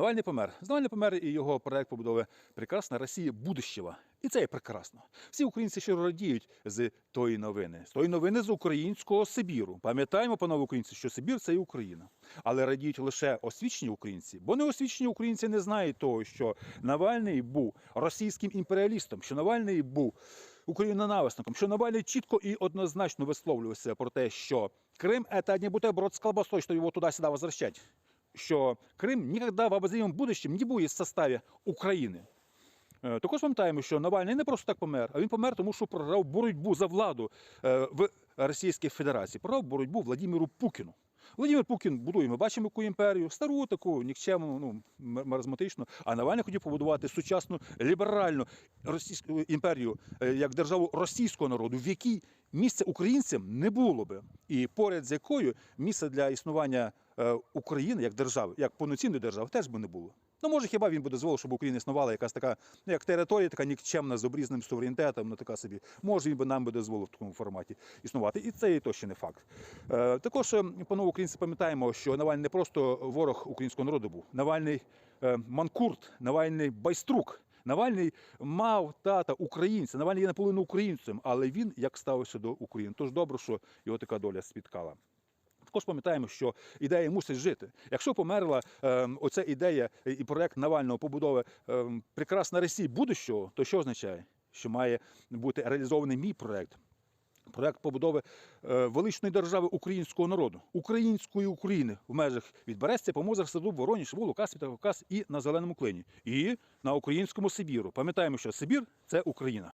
Навальний помер. Навальний помер і його проект побудови Прекрасна Росія будущего. І це є прекрасно. Всі українці щиро радіють з тої новини, з тої новини з українського Сибіру. Пам'ятаємо, панове українці, що Сибір це і Україна. Але радіють лише освічені українці, бо неосвічені українці не знають того, що Навальний був російським імперіалістом, що Навальний був україноненависником, що Навальний чітко і однозначно висловлювався про те, що Крим це не бутерброд з колбасой, що його туди-сюди возвращать. Що Крим ніколи в обозримому будущем не буде в составі України. Е, Також пам'ятаємо, що Навальний не просто так помер, а він помер, тому що програв боротьбу за владу е, в Російській Федерації. Програв боротьбу Владимиру Пукіну. Владимир Пукін будує, ми бачимо яку імперію, стару таку нікчемну, ну маразматичну. А Навальний хотів побудувати сучасну ліберальну російську імперію е, як державу російського народу, в якій місця українцям не було би, і поряд з якою місце для існування е, України як держави, як повноцінної держави, теж би не було. Ну, може, хіба він би дозволив, щоб Україна існувала якась така, ну, як територія, така нікчемна з обрізним суверенітетом, ну така собі. Може, він би нам би дозволив в такому форматі існувати. І це і то ще не факт. Е, також, е, панове українці, пам'ятаємо, що Навальний не просто ворог українського народу був. Навальний е, манкурт, Навальний байструк. Навальний мав тата українця, Навальний є наполовину українцем, але він як ставився до України. Тож добре, що його така доля спіткала. Також пам'ятаємо, що ідея мусить жити. Якщо померла е, оця ідея і проект Навального побудови е, прекрасна Росії будущого, то що означає? Що має бути реалізований мій проект. Проект побудови е, величної держави українського народу, української України в межах від Берестя, Помозер, Саду, Вороніж, Волу, Каспіта, Кавказ і на Зеленому клині. І на українському Сибіру. Пам'ятаємо, що Сибір це Україна.